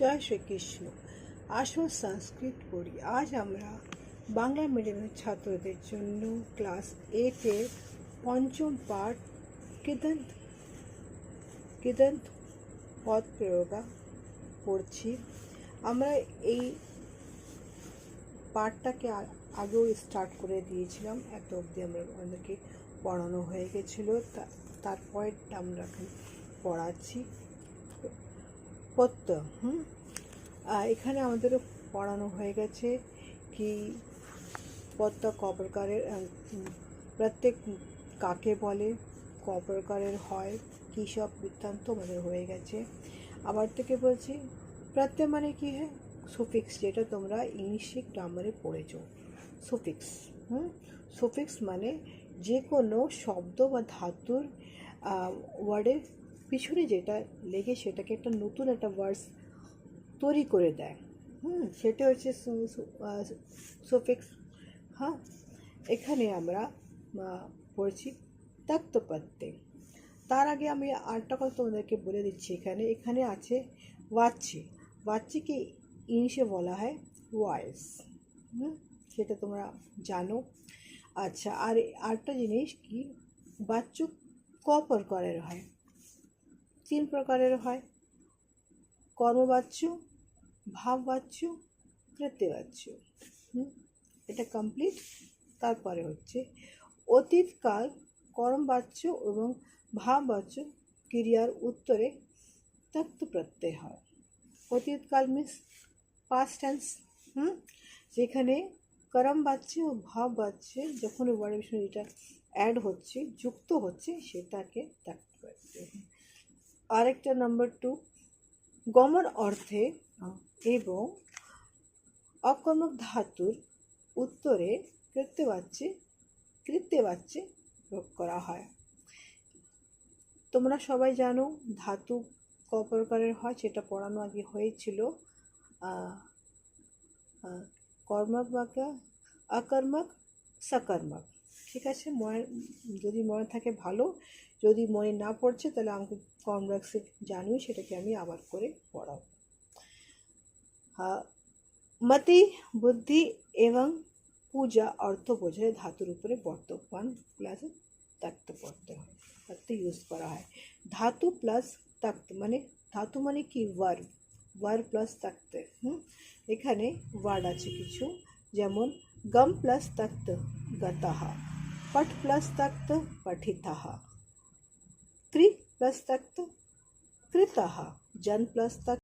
জয় শ্রীকৃষ্ণ। আসো সংস্কৃত পড়ি। আজ আমরা বাংলা মিডিয়ামের ছাত্রদের জন্য ক্লাস এইটের পঞ্চম পাঠ কৃদন্ত কৃদন্ত পদ প্রয়োগা পড়ছি। আমরা এই পাঠটাকে আগেও স্টার্ট করে দিয়েছিলাম। এত অবধি আমরা আমাদেরকে পড়ানো হয়ে গেছিল। তা- তারপরেরটা আমরা পড়াচ্ছি। পত্য হুম? এখানে আমাদেরও পড়ানো হয়ে গেছে কি পত্ত ক প্রকারের আহ, উম, প্রত্যেক কাকে বলে ক প্রকারের হয় কী সব বৃত্তান্ত আমাদের হয়ে গেছে। আবার থেকে বলছি প্রত্যয় মানে কি হ্যাঁ? সুফিক্স যেটা তোমরা ইংলিশে গ্রামারে পড়েছো। সুফিক্স হুম? সুফিক্স মানে যে কোনো শব্দ বা ধাতুর ওয়ার্ডের পিছনে যেটা লেগে সেটাকে একটা নতুন একটা ওয়ার্ডস তৈরি করে দেয়। হুম, সেটা হচ্ছে সুফিক্স হ্যাঁ এখানে আমরা পড়ছি তত্ত্বপত্তে। তার আগে আমি আরেকটা কথা তোমাদেরকে বলে দিচ্ছি এখানে। এখানে আছে ওয়াচ্ছি ওয়াচ্ছিকে ইংলিশে বলা হয় ভয়েস হুম, সেটা তোমরা জানো। আচ্ছা আর আরেকটা জিনিস কি? বাচ্চ ক করার হয়। তিন প্রকারের হয়। কর্মবাচ্য, ভাববাচ্য কৃত্যবাচ্য এটা কমপ্লিট তারপরে হচ্ছে অতীতকাল কর্মবাচ্য এবং ভাববাচ্য ক্রিয়ার উত্তরে তত্ত্ব প্রত্যয় হয়। অতীতকাল মিন্স পাস্ট টেন্স হুম? যেখানে করম বাচ্চে ও ভাব বাচ্চে যখন ওয়ার্ডের সঙ্গে এটা অ্যাড হচ্ছে, যুক্ত হচ্ছে, সেটাকে তত্ত্ব প্রত্যয় আরেকটা নাম্বার টু গমন অর্থে এবং অকর্মক ধাতুর উত্তরে কৃত্যবাচ্যে কৃত্যবাচ্যে প্রয়োগ করা হয়। তোমরা সবাই জানো ধাতু ক প্রকারের হয়, সেটা পড়ানো আগে হয়েছিল। কর্মক বাক্য অকর্মক, সকর্মক। ঠিক আছে? মনে যদি মনে থাকে ভালো, যদি মনে না পড়ছে, তাহলে আমাকে কমেন্ট বক্সে জানিও, সেটাকে আমি আবার করে পড়াবো মতি, বুদ্ধি এবং পূজা অর্থ বোঝায় ধাতুর উপরে বর্তমান প্লাস তক্ত পড়তে হয় তক্ত ইউজ করা হয়। ধাতু প্লাস তক্ত মানে ধাতু মানে কি? ওয়ার্ড ওয়ার্ড প্লাস তক্ত হুম? এখানে ওয়ার্ড আছে কিছু, যেমন গম প্লাস তক্ত গতাহা। পট প্লাস তক্ত পঠিতাহা ত্রি প্লাস তক্ত কৃতাহা জন প্লাস তক্ত